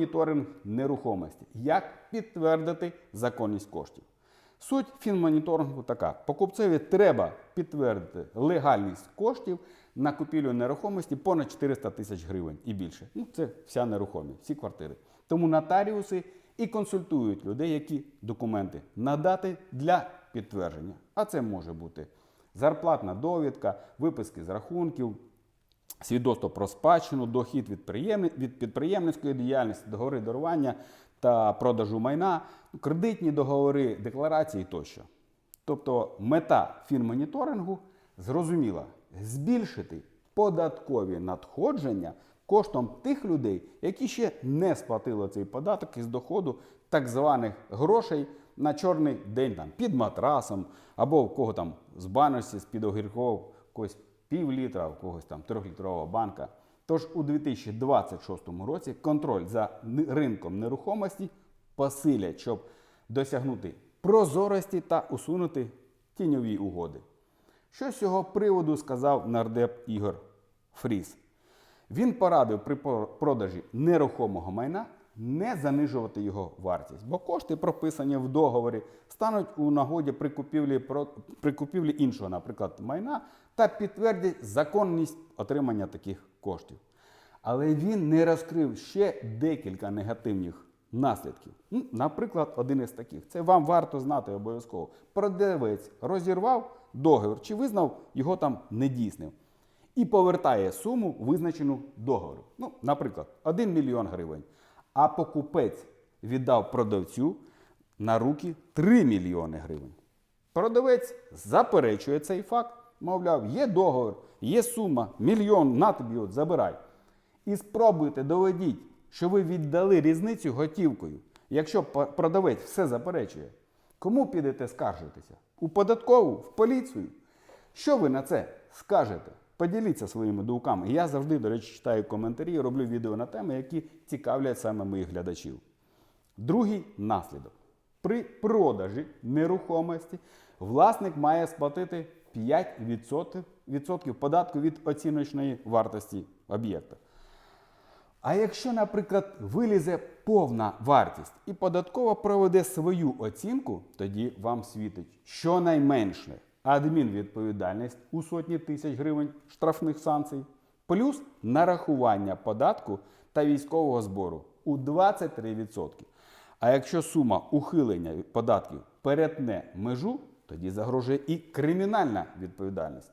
фінмоніторинг нерухомості. Як підтвердити законність коштів? Суть фінмоніторингу така: покупцеві треба підтвердити легальність коштів на купівлю нерухомості понад 400 тисяч гривень і більше. Ну, це вся нерухомість, всі квартири. Тому нотаріуси і консультують людей, які документи надати для підтвердження. А це може бути зарплатна довідка, виписки з рахунків, свідоцтво про спадщину, дохід від, підприємницької діяльності, договори дарування та продажу майна, кредитні договори, декларації тощо. Тобто мета фінмоніторингу зрозуміла збільшити податкові надходження коштом тих людей, які ще не сплатили цей податок із доходу так званих грошей на чорний день там, під матрасом, або в кого там з баночці, з під огірков, когось пів літра, у когось там трьохлітрова банка. Тож у 2026 році контроль за ринком нерухомості посилять, щоб досягнути прозорості та усунути тіньові угоди. Що з цього приводу сказав нардеп Ігор Фріс? Він порадив при продажі нерухомого майна не занижувати його вартість, бо кошти, прописані в договорі, стануть у нагоді при купівлі, при купівлі іншого, наприклад, майна, та підтвердять законність отримання таких коштів. Але він не розкрив ще декілька негативних наслідків. Наприклад, один із таких. Це вам варто знати обов'язково. Продавець розірвав договір чи визнав його там недійсним і повертає суму, визначену договору. Ну, наприклад, 1 мільйон гривень. А покупець віддав продавцю на руки 3 мільйони гривень. Продавець заперечує цей факт, мовляв, є договір, є сума, мільйон, на тобі от забирай. І спробуйте доведіть, що ви віддали різницю готівкою, якщо продавець все заперечує. Кому підете скаржитися? У податкову, в поліцію? Що ви на це скажете? Поділіться своїми думками. Я завжди, до речі, читаю коментарі, і роблю відео на теми, які цікавлять саме моїх глядачів. Другий наслідок. При продажі нерухомості власник має сплатити 5% податку від оціночної вартості об'єкта. А якщо, наприклад, вилізе повна вартість і податкова проведе свою оцінку, тоді вам світить щонайменше адмінвідповідальність у сотні тисяч гривень штрафних санкцій, плюс нарахування податку та військового збору у 23%. А якщо сума ухилення податків перетне межу, тоді загрожує і кримінальна відповідальність.